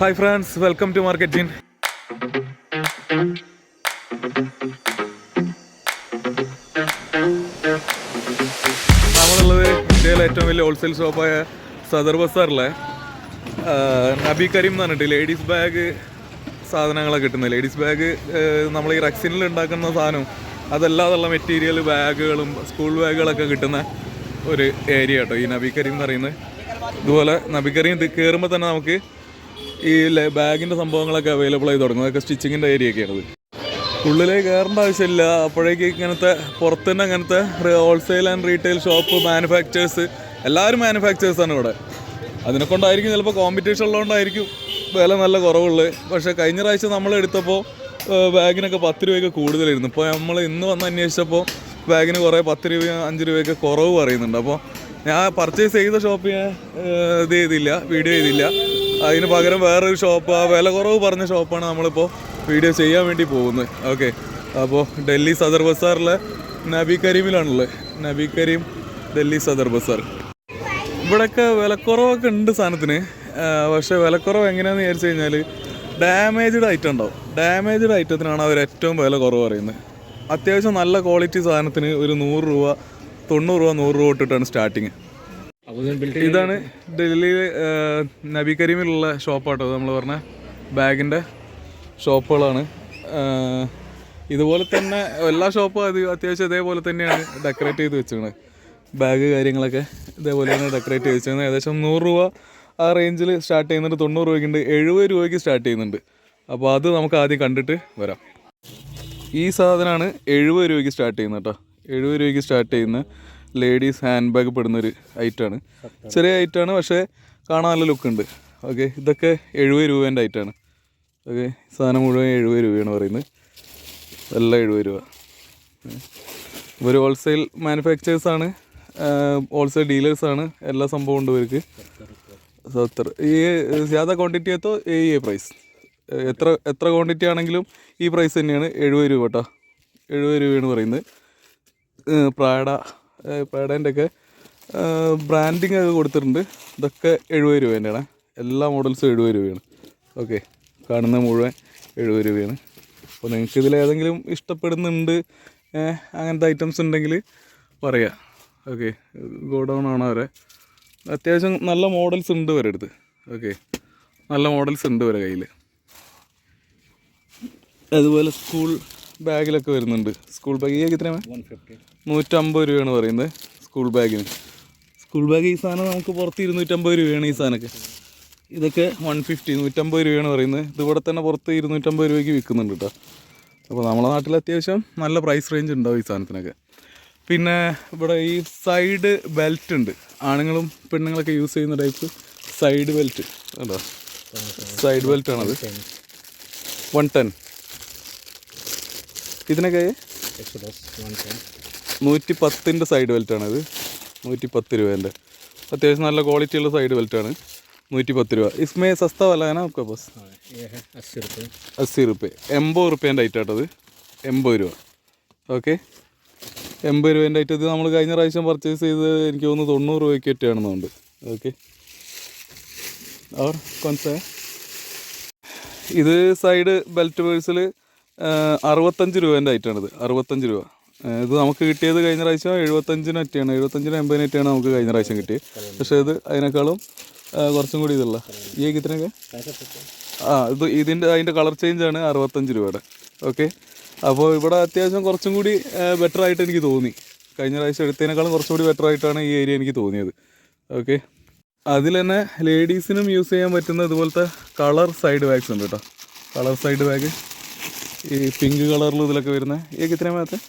Hi friends welcome to മാർക്കറ്റിൻ നമ്മളുള്ളത് ഇന്ത്യയിലെ ഏറ്റവും വലിയ ഹോൾസെയിൽ ഷോപ്പായ സദർ ബസാറിലെ നബി കരീം എന്ന് പറഞ്ഞിട്ട് ലേഡീസ് ബാഗ് സാധനങ്ങളൊക്കെ കിട്ടുന്നത്. ലേഡീസ് ബാഗ് നമ്മൾ ഈ റക്സിനിൽ ഉണ്ടാക്കുന്ന സാധനവും അതല്ലാതുള്ള മെറ്റീരിയൽ ബാഗുകളും സ്കൂൾ ബാഗുകളൊക്കെ കിട്ടുന്ന ഒരു ഏരിയ കേട്ടോ ഈ നബി കരീം എന്ന് പറയുന്നത്. ഇതുപോലെ നബി കരീം കയറുമ്പോൾ തന്നെ നമുക്ക് ഈ ബാഗിന്റെ സംഭവങ്ങളൊക്കെ അവൈലബിൾ ആയി തുടങ്ങും. അതൊക്കെ സ്റ്റിച്ചിങ്ങിന്റെ ഒക്കെയാണ് ഉള്ളിലേക്ക് കയറേണ്ട ആവശ്യമില്ല. അപ്പോഴേക്ക് ഇങ്ങനത്തെ പുറത്ത് തന്നെ അങ്ങനത്തെ wholesale and retail shop manufactures എല്ലാവരും മാനുഫാക്ചേഴ്സാണ് ഇവിടെ. അതിനെ കൊണ്ടായിരിക്കും ചിലപ്പോൾ കോമ്പറ്റീഷൻ ഉള്ളതുകൊണ്ടായിരിക്കും വില നല്ല കുറവുള്ളത്. പക്ഷേ കഴിഞ്ഞ പ്രാവശ്യം നമ്മൾ എടുത്തപ്പോൾ ബാഗിനൊക്കെ പത്ത് രൂപയൊക്കെ കൂടുതലായിരുന്നു. ഇപ്പോൾ നമ്മൾ ഇന്ന് വന്ന് അന്വേഷിച്ചപ്പോൾ ബാഗിന് കുറേ പത്ത് രൂപ അഞ്ച് രൂപയൊക്കെ കുറവ് പറയുന്നുണ്ട്. അപ്പോൾ ഞാൻ പർച്ചേസ് ചെയ്ത ഷോപ്പ് ഞാൻ ഇത് ചെയ്തില്ല വീഡിയോ ചെയ്തില്ല. അതിന് പകരം വേറൊരു ഷോപ്പ് ആ വില കുറവ് പറഞ്ഞ ഷോപ്പാണ് നമ്മളിപ്പോൾ വീഡിയോ ചെയ്യാൻ വേണ്ടി പോകുന്നത്. ഓക്കെ അപ്പോൾ ഡൽഹി സദർ ബസാറിലെ നബി കരീമിലാണുള്ളത്. നബി കരീം ഡൽഹി സദർ ബസാർ. ഇവിടെയൊക്കെ വിലക്കുറവൊക്കെ ഉണ്ട് സാധനത്തിന്. പക്ഷേ വിലക്കുറവ് എങ്ങനെയാണെന്ന് വിചാരിച്ചു കഴിഞ്ഞാൽ ഡാമേജ്ഡ് ഐറ്റം ഉണ്ടാവും. ഡാമേജ്ഡ് ഐറ്റത്തിനാണ് അവർ ഏറ്റവും വില കുറവ് പറയുന്നത്. അത്യാവശ്യം നല്ല ക്വാളിറ്റി സാധനത്തിന് ഒരു നൂറ് രൂപ തൊണ്ണൂറ് രൂപ നൂറ് രൂപ തൊട്ടിട്ടാണ് സ്റ്റാർട്ടിങ് ഇതാണ് ഡൽഹിയിൽ നബി കരീമിലുള്ള ഷോപ്പാട്ടോ നമ്മൾ പറഞ്ഞ ബാഗിന്റെ ഷോപ്പുകളാണ്. ഇതുപോലെ തന്നെ എല്ലാ ഷോപ്പും അത് അത്യാവശ്യം ഇതേപോലെ തന്നെയാണ് ഡെക്കറേറ്റ് ചെയ്ത് വെച്ചിരിക്കുന്നത് ബാഗ് കാര്യങ്ങളൊക്കെ തന്നെ ഡെക്കറേറ്റ് ചെയ്ത് വെച്ചിരുന്നത് ഏകദേശം നൂറ് രൂപ ആ റേഞ്ചിൽ സ്റ്റാർട്ട് ചെയ്യുന്നുണ്ട്. തൊണ്ണൂറ് രൂപയ്ക്കുണ്ട്. എഴുപത് രൂപയ്ക്ക് സ്റ്റാർട്ട് ചെയ്യുന്നുണ്ട്. അപ്പോൾ അത് നമുക്ക് ആദ്യം കണ്ടിട്ട് വരാം. ഈ സാധനമാണ് എഴുപത് രൂപയ്ക്ക് സ്റ്റാർട്ട് ചെയ്യുന്നത് കേട്ടോ എഴുപത് രൂപയ്ക്ക് സ്റ്റാർട്ട് ചെയ്യുന്ന ലേഡീസ് ഹാൻഡ് ബാഗ് പെടുന്നൊരു ഐറ്റമാണ്. ചെറിയ ഐറ്റമാണ് പക്ഷേ കാണാൻ നല്ല ലുക്ക് ഉണ്ട് ഓക്കെ ഇതൊക്കെ എഴുപത് രൂപേന്റെ ഐറ്റമാണ്. ഓക്കെ സാധനം മുഴുവൻ എഴുപത് രൂപയാണ് പറയുന്നത്. എല്ലാം എഴുപത് രൂപ. ഇവർ ഹോൾസെയിൽ മാനുഫാക്ചേഴ്സാണ് ഹോൾസെയിൽ ഡീലേഴ്സാണ് എല്ലാ സംഭവം ഉണ്ട് ഇവർക്ക്. സത്തർ ഈ സാധാ ക്വാണ്ടിറ്റി എത്തോ? ഈ പ്രൈസ് എത്ര എത്ര ക്വാണ്ടിറ്റി ആണെങ്കിലും ഈ പ്രൈസ് തന്നെയാണ്. എഴുപത് രൂപ കേട്ടോ. എഴുപത് രൂപയാണ് പറയുന്നത്. പ്രാഡ പ്രാഡേന്റെ ഒക്കെ ബ്രാൻഡിങ് ഒക്കെ കൊടുത്തിട്ടുണ്ട്. ഇതൊക്കെ എഴുപത് രൂപേന്റെയാണ് എല്ലാ മോഡൽസും എഴുപത് രൂപയാണ്. ഓക്കെ കാണുന്ന മുഴുവൻ എഴുപത് രൂപയാണ്. അപ്പോൾ നിങ്ങൾക്ക് ഇതിൽ ഏതെങ്കിലും ഇഷ്ടപ്പെടുന്നുണ്ട് അങ്ങനത്തെ ഐറ്റംസ് ഉണ്ടെങ്കിൽ പറയാം. ഓക്കെ ഗോഡൗൺ ആണ് അവരെ. അത്യാവശ്യം നല്ല മോഡൽസ് ഉണ്ട് വരെ അടുത്ത്. ഓക്കെ നല്ല മോഡൽസ് ഉണ്ട് വരെ കയ്യിൽ അതുപോലെ സ്കൂൾ ബാഗിലൊക്കെ വരുന്നുണ്ട്. സ്കൂൾ ബാഗ് ഈ എത്രയാണ് നൂറ്റമ്പത് രൂപയാണ് പറയുന്നത് സ്കൂൾ ബാഗിന് സ്കൂൾ ബാഗ് ഈ സാധനം നമുക്ക് പുറത്ത് ഇരുന്നൂറ്റമ്പത് രൂപയാണ് ഈ സാധനമൊക്കെ. ഇതൊക്കെ വൺ ഫിഫ്റ്റി നൂറ്റമ്പത് രൂപയാണ് പറയുന്നത്. ഇതിവിടെ തന്നെ പുറത്ത് ഇരുന്നൂറ്റമ്പത് രൂപയ്ക്ക് വിൽക്കുന്നുണ്ട് കേട്ടോ അപ്പോൾ നമ്മളെ നാട്ടിൽ അത്യാവശ്യം നല്ല പ്രൈസ് റേഞ്ച് ഉണ്ടാവും ഈ സാധനത്തിനൊക്കെ? പിന്നെ ഇവിടെ ഈ സൈഡ് ബെൽറ്റ് ഉണ്ട്. ആണുങ്ങളും പെണ്ണുങ്ങളൊക്കെ യൂസ് ചെയ്യുന്ന ടൈപ്പ് സൈഡ് ബെൽറ്റ് കണ്ടോ? സൈഡ് ബെൽറ്റ് ആണത്. വൺ ടെൻ ഇതിനൊക്കെ നൂറ്റി പത്തിന്റെ സൈഡ് ബെൽറ്റാണത് നൂറ്റി പത്ത് രൂപേന്റെ. അത്യാവശ്യം നല്ല ക്വാളിറ്റിയുള്ള സൈഡ് ബെൽറ്റാണ് നൂറ്റി പത്ത് രൂപ. ഇസ്മേ സസ്ത വലാന ഒക്കെ ബസ് അസ്സി റുപ്യ എൺപത് റുപ്യേന്റെ ഐറ്റാട്ടത് എൺപത് രൂപ. ഓക്കെ എൺപത് രൂപേന്റെ ഐറ്റത്ത് ഇത് നമ്മൾ കഴിഞ്ഞ പ്രാവശ്യം പർച്ചേസ് ചെയ്ത് എനിക്ക് തോന്നുന്നു തൊണ്ണൂറ് രൂപയ്ക്ക് ഒറ്റയാണെന്നുണ്ട് ഓക്കെ ഓർ കൊൻസേ ഇത് സൈഡ് ബെൽറ്റ് പേഴ്സിൽ അറുപത്തഞ്ച് രൂപേന്റെ ഐറ്റമാണിത്. അറുപത്തഞ്ച് രൂപ. ഇത് നമുക്ക് കിട്ടിയത് കഴിഞ്ഞ പ്രാവശ്യം എഴുപത്തഞ്ചിന് അറ്റിയാണ്. എഴുപത്തഞ്ചിന് എൺപതിന് അറ്റിയാണ് നമുക്ക് കഴിഞ്ഞ പ്രാവശ്യം കിട്ടിയത്. പക്ഷേ ഇത് അതിനേക്കാളും കുറച്ചും കൂടി ഇതുള്ള. ഈ കിത്തിനൊക്കെ ആ ഇത് ഇതിന്റെ അതിന്റെ കളർ ചേഞ്ച് ആണ് അറുപത്തഞ്ച് രൂപയുടെ. ഓക്കെ? അപ്പോൾ ഇവിടെ അത്യാവശ്യം കുറച്ചും കൂടി ബെറ്റർ ആയിട്ട് എനിക്ക് തോന്നി. കഴിഞ്ഞ പ്രാവശ്യം എടുത്തതിനേക്കാളും കുറച്ചും കൂടി ബെറ്റർ ആയിട്ടാണ് ഈ ഏരിയ എനിക്ക് തോന്നിയത്. ഓക്കെ? അതിൽ തന്നെ ലേഡീസിനും യൂസ് ചെയ്യാൻ പറ്റുന്ന ഇതുപോലത്തെ കളർ സൈഡ് ബാഗ്സ് ഉണ്ട് കേട്ടോ. കളർ സൈഡ് ബാഗ് ഈ പിങ്ക് കളറിൽ ഇതിലൊക്കെ വരുന്നത് ഏക്ക് ഇത്രയും മാത്രം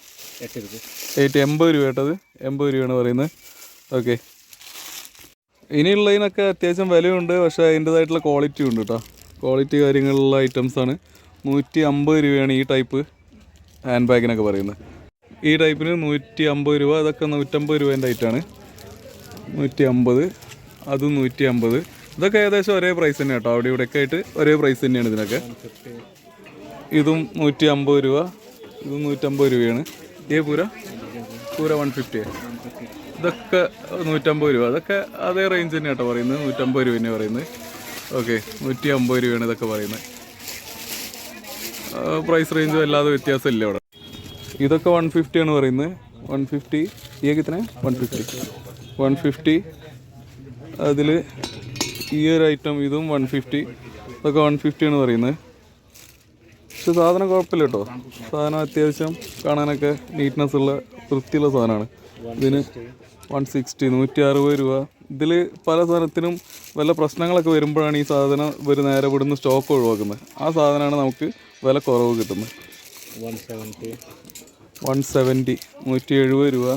രൂപ. എയ്റ്റ് എൺപത് രൂപ കേട്ടത് എൺപത് രൂപയാണ് പറയുന്നത്. ഓക്കെ. ഇനിയുള്ളതിനൊക്കെ അത്യാവശ്യം വിലയുണ്ട്. പക്ഷേ അതിന്റെതായിട്ടുള്ള ക്വാളിറ്റി ഉണ്ട് കേട്ടോ. ക്വാളിറ്റി കാര്യങ്ങളുള്ള ഐറ്റംസാണ് നൂറ്റി അമ്പത് രൂപയാണ് ഈ ടൈപ്പ് ഹാൻഡ് ബാഗിനൊക്കെ പറയുന്നത്. ഈ ടൈപ്പിന് നൂറ്റി അമ്പത് രൂപ. അതൊക്കെ നൂറ്റമ്പത് രൂപേന്റെ ഐറ്റമാണ് നൂറ്റി അമ്പത് അതും നൂറ്റി അമ്പത് ഇതൊക്കെ ഏകദേശം ഒരേ പ്രൈസ് തന്നെ കേട്ടോ. അവിടെ ഇവിടെയൊക്കെ ആയിട്ട് ഒരേ പ്രൈസ് തന്നെയാണ് ഇതിനൊക്കെ. ഇതും നൂറ്റി അമ്പത് രൂപ. ഇതും നൂറ്റമ്പത് രൂപയാണ്. ഏ പൂര? പൂര വൺ ഫിഫ്റ്റി ഇതൊക്കെ നൂറ്റമ്പത് രൂപ. അതൊക്കെ അതേ റേഞ്ച് തന്നെ കേട്ടോ പറയുന്നത്. നൂറ്റമ്പത് രൂപ തന്നെ പറയുന്നത്. ഓക്കെ നൂറ്റി അമ്പത് രൂപയാണ് ഇതൊക്കെ പറയുന്നത്. പ്രൈസ് റേഞ്ച് വല്ലാതെ വ്യത്യാസമില്ല ഇവിടെ. ഇതൊക്കെ വൺ ഫിഫ്റ്റി ആണ് പറയുന്നത്. വൺ ഫിഫ്റ്റി ഈ കിത്തനെ വൺ ഫിഫ്റ്റി വൺ ഫിഫ്റ്റി അതിൽ ഈ ഒരു ഐറ്റം ഇതും വൺ ഫിഫ്റ്റി ഇതൊക്കെ വൺ ഫിഫ്റ്റി ആണ് പറയുന്നത്. പക്ഷെ സാധനം കുഴപ്പമില്ല കേട്ടോ. സാധനം അത്യാവശ്യം കാണാനൊക്കെ നീറ്റ്നെസ് ഉള്ള വൃത്തിയുള്ള സാധനമാണ്. ഇതിന് വൺ സിക്സ്റ്റി നൂറ്റി അറുപത് രൂപ. ഇതിൽ പല സാധനത്തിനും വല്ല പ്രശ്നങ്ങളൊക്കെ വരുമ്പോഴാണ് ഈ സാധനം ഇവർ നേരെ ഇവിടുന്ന് സ്റ്റോക്ക് ഒഴിവാക്കുന്നത്. ആ സാധനമാണ് നമുക്ക് വില കുറവ് കിട്ടുന്നത്. വൺ സെവന്റി വൺ സെവന്റി നൂറ്റി എഴുപത് രൂപ.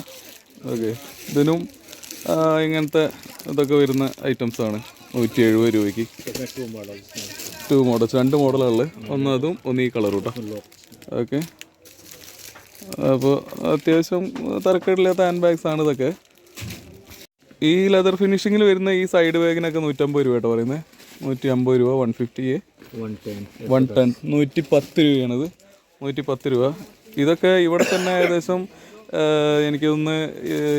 ഓക്കെ ഇതിനും ഇങ്ങനത്തെ ഇതൊക്കെ വരുന്ന ഐറ്റംസാണ് നൂറ്റി എഴുപത് രൂപയ്ക്ക്. ടു മോഡൽസ് രണ്ട് മോഡലുകളിൽ ഒന്ന് അതും ഒന്ന് ഈ കളർ കേട്ടോ ഓക്കെ അപ്പോൾ അത്യാവശ്യം തരക്കേടില്ലാത്ത ഹാൻഡ് ബാഗ്സ് ആണ് ഇതൊക്കെ. ഈ ലെതർ ഫിനിഷിങ്ങിൽ വരുന്ന ഈ സൈഡ് ബാഗിനൊക്കെ നൂറ്റമ്പത് രൂപ കേട്ടോ പറയുന്നത് നൂറ്റി അമ്പത് രൂപ വൺ ഫിഫ്റ്റി വൺ ടെൻ നൂറ്റി പത്ത് രൂപയാണിത്. നൂറ്റി പത്ത് രൂപ. ഇതൊക്കെ ഇവിടെ തന്നെ ഏകദേശം എനിക്ക് തോന്നുന്നു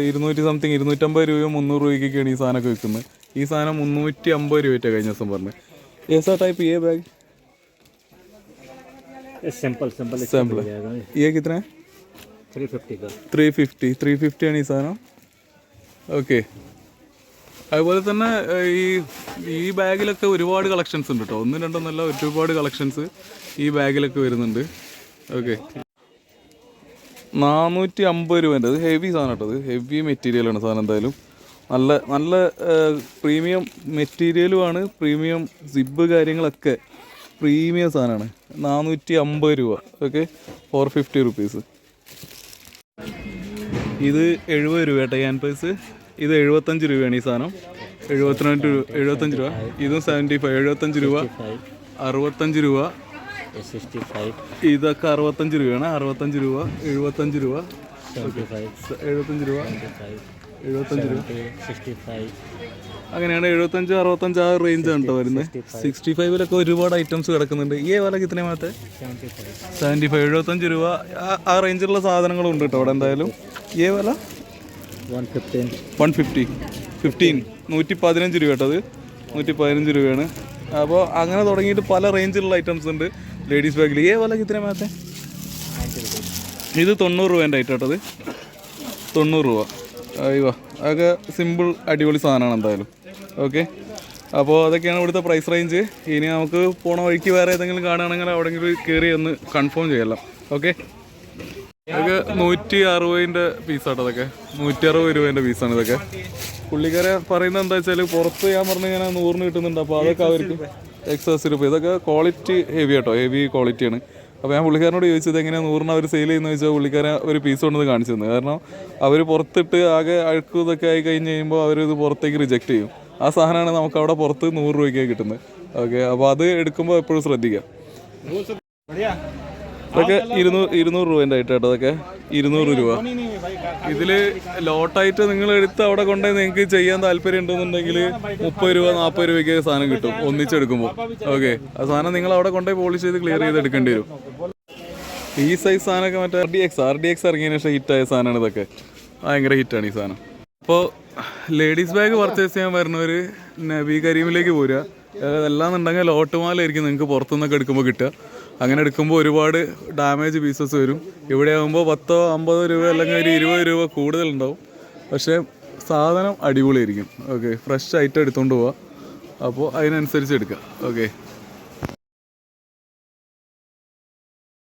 ഇരുന്നൂറ്റി സംതിങ് ഇരുന്നൂറ്റമ്പത് രൂപയും മുന്നൂറ് രൂപയ്ക്കൊക്കെയാണ് ഈ സാധനമൊക്കെ വിൽക്കുന്നത്. ഈ സാധനം മുന്നൂറ്റി അമ്പത് രൂപ കഴിഞ്ഞ ദിവസം പറഞ്ഞത്. ഏസാ ടൈപ്പ് ഈ ബാഗ് सिंपल सिंपल Sample. ये कितना है थ्री फिफ्टी का ത്രീ ഫിഫ്റ്റി ത്രീ ഫിഫ്റ്റിയാണ് ഈ സാധനം ഓക്കെ അതുപോലെ തന്നെ ഏഹ്, ഈ ഈ ബാഗിലൊക്കെ ഒരുപാട് കളക്ഷൻസ് ഉണ്ട് കേട്ടോ ഒന്നും രണ്ടൊന്നല്ല ഒരുപാട് കളക്ഷൻസ് ഈ ബാഗിലൊക്കെ വരുന്നുണ്ട് ഓക്കെ നാനൂറ്റി അമ്പത് രൂപേൻ്റെ അത് ഹെവി സാധനം കേട്ടോ അത് ഹെവി മെറ്റീരിയലാണ് സാധനം എന്തായാലും നല്ല നല്ല പ്രീമിയം മെറ്റീരിയലുമാണ് പ്രീമിയം സിബ് കാര്യങ്ങളൊക്കെ പ്രീമിയം സാധനമാണ്. നാനൂറ്റി അമ്പത് രൂപ. ഓക്കെ ഫോർ ഫിഫ്റ്റി റുപ്പീസ് ഇത് എഴുപത് രൂപ കേട്ടോ ക്യാൻപസ് ഇത് എഴുപത്തഞ്ച് രൂപയാണ് ഈ സാധനം. എഴുപത്തിരണ്ട് രൂപ എഴുപത്തഞ്ച് രൂപ. ഇതും സെവന്റി ഫൈവ് എഴുപത്തഞ്ച് രൂപ. അറുപത്തഞ്ച് രൂപ. സിക്സ്റ്റി ഫൈവ് ഇതൊക്കെ അറുപത്തഞ്ച് രൂപയാണ്. അറുപത്തഞ്ച് രൂപ എഴുപത്തഞ്ച് രൂപ. എഴുപത്തഞ്ച് രൂപ. അങ്ങനെയാണ് എഴുപത്തഞ്ച് അറുപത്തഞ്ച് ആ റേഞ്ച് ഉണ്ടോ വരുന്നത്. സിക്സ്റ്റി ഫൈവിലൊക്കെ ഒരുപാട് ഐറ്റംസ് കിടക്കുന്നുണ്ട്. ഈ വില കിത്തനെ മാത്രമേ സെവന്റി ഫൈവ് എഴുപത്തഞ്ച് രൂപ. ആ റേഞ്ചിലുള്ള സാധനങ്ങളും ഉണ്ട് കേട്ടോ അവിടെ എന്തായാലും. ഏ വില? വൺ ഫിഫ്റ്റി ഫിഫ്റ്റീൻ നൂറ്റി പതിനഞ്ച് രൂപ കേട്ടത് നൂറ്റി പതിനഞ്ച് രൂപയാണ്. അപ്പോൾ അങ്ങനെ തുടങ്ങിയിട്ട് പല റേഞ്ചിലുള്ള ഐറ്റംസ് ഉണ്ട്. ലേഡീസ് ബാഗിൽ ഏ വില കിത്തനെ മാത്രമേ ഇത് തൊണ്ണൂറ് രൂപേന്റെ ഐറ്റം കേട്ടത് തൊണ്ണൂറ് രൂപ. അയ്യോ അതൊക്കെ സിമ്പിൾ അടിപൊളി സാധനമാണ് എന്തായാലും. ഓക്കെ അപ്പോൾ അതൊക്കെയാണ് ഇവിടുത്തെ പ്രൈസ് റേഞ്ച് ഇനി നമുക്ക് പോണ വഴിക്ക് വേറെ ഏതെങ്കിലും കാണുകയാണെങ്കിൽ അവിടെങ്കിലും കയറി ഒന്ന് കൺഫേം ചെയ്യலாம் ഓക്കെ അതൊക്കെ നൂറ്റി അറുപതിന്റെ പീസാട്ടോ അതൊക്കെ നൂറ്റി അറുപത് രൂപേന്റെ പീസാണ് ഇതൊക്കെ. പുള്ളിക്കാരെ പറയുന്നത് എന്താ വെച്ചാൽ പുറത്ത് ഞാൻ പറഞ്ഞു ഇങ്ങനെ നൂറിന് കിട്ടുന്നുണ്ട് അപ്പോൾ അതൊക്കെ അവർക്ക് എക്സസ് രൂപ. ഇതൊക്കെ ക്വാളിറ്റി ഹെവി കേട്ടോ ഹെവി ക്വാളിറ്റിയാണ് അപ്പോൾ ഞാൻ പുള്ളിക്കാരനോട് ചോദിച്ചത് എങ്ങനെയാണ് നൂറിന് അവർ സെയിൽ ചെയ്യുന്നത് ചോദിച്ചാൽ പുള്ളിക്കാരൻ ഒരു പീസ് കൊണ്ടത് കാണിച്ചു തന്നു. കാരണം അവർ പുറത്തിട്ട് ആകെ അഴുക്കും ഇതൊക്കെ ആയി കഴിഞ്ഞ് കഴിയുമ്പോൾ അവർ ഇത് പുറത്തേക്ക് റിജക്റ്റ് ചെയ്യും. ആ സാധനമാണ് നമുക്ക് അവിടെ പുറത്ത് നൂറ് രൂപയ്ക്ക് കിട്ടുന്നത്. ഓക്കെ അപ്പോൾ അത് എടുക്കുമ്പോൾ എപ്പോഴും ശ്രദ്ധിക്കുക ഇതൊക്കെ ഇരുന്നൂറ് ഇരുന്നൂറ് രൂപേന്റെ ആയിട്ട് അതൊക്കെ ഇരുന്നൂറ് രൂപ. ഇതിൽ ലോട്ടായിട്ട് നിങ്ങൾ എടുത്ത് അവിടെ കൊണ്ടുപോയി നിങ്ങൾക്ക് ചെയ്യാൻ താല്പര്യം ഉണ്ടെന്നുണ്ടെങ്കിൽ മുപ്പത് രൂപ നാൽപ്പത് രൂപയ്ക്ക് സാധനം കിട്ടും ഒന്നിച്ചെടുക്കുമ്പോൾ. ഓക്കെ. ആ സാധനം നിങ്ങൾ അവിടെ കൊണ്ടുപോയി പോളിഷ് ചെയ്ത് ക്ലിയർ ചെയ്ത് എടുക്കേണ്ടി വരും. ഈ സൈസ് സാധനമൊക്കെ മറ്റേ R D X R D X ഇറങ്ങിയതിന് ശേഷം ഹിറ്റായ സാധനമാണ് ഇതൊക്കെ. ഭയങ്കര ഹിറ്റാണ് ഈ സാധനം. അപ്പോൾ ലേഡീസ് ബാഗ് പർച്ചേസ് ചെയ്യാൻ വരുന്നവർ നബി കരീമിലേക്ക് പോരുക. അല്ലാന്നുണ്ടെങ്കിൽ ലോട്ടുമാലായിരിക്കും നിങ്ങൾക്ക് പുറത്തുനിന്നൊക്കെ എടുക്കുമ്പോൾ കിട്ടുക. അങ്ങനെ എടുക്കുമ്പോൾ ഒരുപാട് ഡാമേജ് പീസസ് വരും. ഇവിടെ ആകുമ്പോൾ പത്തോ അമ്പതോ രൂപ അല്ലെങ്കിൽ ഒരു ഇരുപത് രൂപ കൂടുതലുണ്ടാവും. പക്ഷേ സാധനം അടിപൊളിയായിരിക്കും. ഓക്കെ ഫ്രഷ് ആയിട്ട് എടുത്തുകൊണ്ട് പോവാം. അപ്പോൾ അതിനനുസരിച്ച് എടുക്കുക ഓക്കെ